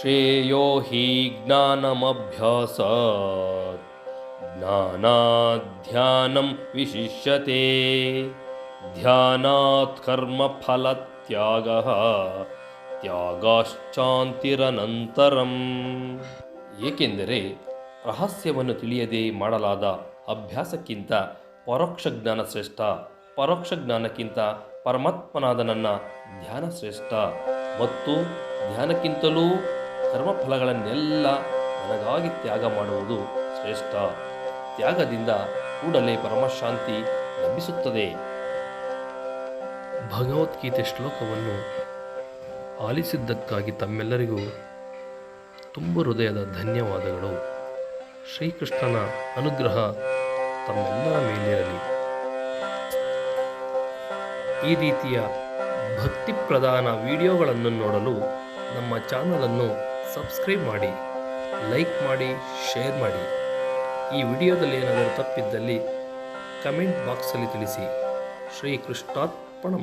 ಶ್ರೇಯೋ ಹಿ ಜ್ಞಾನಮಭ್ಯಾಸ ಜ್ಞಾನಾಧ್ಯಾನಂ ವಿಶಿಷ್ಯತೆ. ಧ್ಯಾನಾತ್ ತ್ಯಾಗ ತ್ಯಾಗಾಶ್ಚಾಂತಿರನಂತರಂ. ಏಕೆಂದರೆ ರಹಸ್ಯವನ್ನು ತಿಳಿಯದೆ ಮಾಡಲಾದ ಅಭ್ಯಾಸಕ್ಕಿಂತ ಪರೋಕ್ಷ ಜ್ಞಾನ ಶ್ರೇಷ್ಠ ಪರೋಕ್ಷ ಜ್ಞಾನಕ್ಕಿಂತ ಪರಮಾತ್ಮನಾದ ನನ್ನ ಧ್ಯಾನ ಶ್ರೇಷ್ಠ ಮತ್ತು ಧ್ಯಾನಕ್ಕಿಂತಲೂ ಕರ್ಮಫಲಗಳನ್ನೆಲ್ಲ ನನಗಾಗಿ ತ್ಯಾಗ ಮಾಡುವುದು ಶ್ರೇಷ್ಠ. ತ್ಯಾಗದಿಂದ ಕೂಡಲೇ ಪರಮಶಾಂತಿ ಲಭಿಸುತ್ತದೆ. ಭಗವದ್ಗೀತೆ ಶ್ಲೋಕವನ್ನು ಆಲಿಸಿದ್ದಕ್ಕಾಗಿ ತಮ್ಮೆಲ್ಲರಿಗೂ ತುಂಬ ಹೃದಯದ ಧನ್ಯವಾದಗಳು. ಶ್ರೀಕೃಷ್ಣನ ಅನುಗ್ರಹ ತಮ್ಮೆಲ್ಲರ ಮೇಲಿರಲಿ. ಈ ರೀತಿಯ ಭಕ್ತಿ ಪ್ರಧಾನ ವಿಡಿಯೋಗಳನ್ನು ನೋಡಲು ನಮ್ಮ ಚಾನಲನ್ನು ಸಬ್ಸ್ಕ್ರೈಬ್ ಮಾಡಿ ಲೈಕ್ ಮಾಡಿ ಶೇರ್ ಮಾಡಿ. ಈ ವಿಡಿಯೋದಲ್ಲಿ ಏನಾದರೂ ತಪ್ಪಿದ್ದಲ್ಲಿ ಕಮೆಂಟ್ ಬಾಕ್ಸಲ್ಲಿ ತಿಳಿಸಿ. ಶ್ರೀಕೃಷ್ಣಾರ್ಪಣ